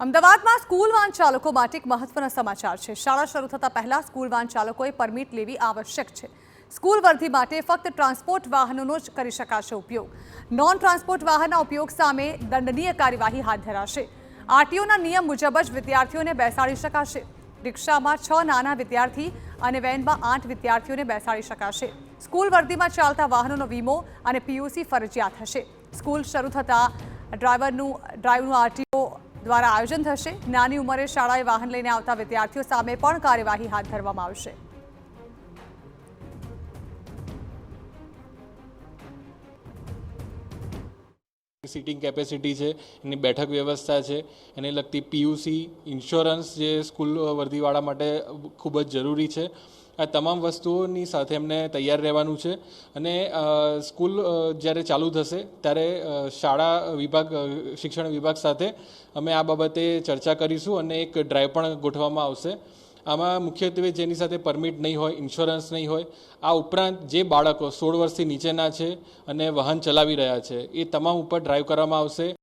અમદાવાદમાં school van ચાલકો માટે એક મહત્વના સમાચાર છે. શાળા શરૂ થતા પહેલા સ્કૂલ વાન ચાલકોએ પરમિટ લેવી આવશ્યક છે. સ્કૂલ વર્ધી માટે ફક્ત ટ્રાન્સપોર્ટ વાહનોનો જ કરી શકાશે ઉપયોગ. નોન ટ્રાન્સપોર્ટ વાહનના ઉપયોગ સામે દંડનીય કાર્યવાહી હાથ ધરાશે. આરટીઓના નિયમ મુજબ જ વિદ્યાર્થીઓને બેસાડી શકાશે. રિક્ષામાં છ નાના વિદ્યાર્થી અને વેનમાં આઠ વિદ્યાર્થીઓને બેસાડી શકાશે. સ્કૂલ વર્ધીમાં ચાલતા વાહનોનો વીમો અને પીયુસી ફરજિયાત હશે. સ્કૂલ શરૂ થતાં ડ્રાઈવરનું, ડ્રાઈવનું આરટીઓ દ્વારા આયોજન થશે. નાની ઉંમરે શાળાએ વાહન લઈને આવતા વિદ્યાર્થીઓ સામે પણ કાર્યવાહી હાથ ધરવામાં આવશે. સિટિંગ કેપેસિટી છે, એની બેઠક વ્યવસ્થા છે, એને લગતી પીયુસી ઇન્સ્યોરન્સ જે સ્કૂલ વર્દીવાળા માટે ખૂબ જ જરૂરી છે. આ તમામ વસ્તુઓની સાથે એમને તૈયાર રહેવાનું છે અને સ્કૂલ જ્યારે ચાલુ થશે ત્યારે શાળા વિભાગ શિક્ષણ વિભાગ સાથે અમે આ બાબતે ચર્ચા કરીશું અને એક ડ્રાઈવ પણ ગોઠવવામાં આવશે. આમાં મુખ્યત્વે જેની સાથે પરમિટ નહીં હોય ઇન્સ્યોરન્સ નહીં હોય, આ ઉપરાંત જે બાળકો સોળ વર્ષથી નીચેના છે અને વાહન ચલાવી રહ્યા છે, એ તમામ ઉપર ડ્રાઈવ કરવામાં આવશે.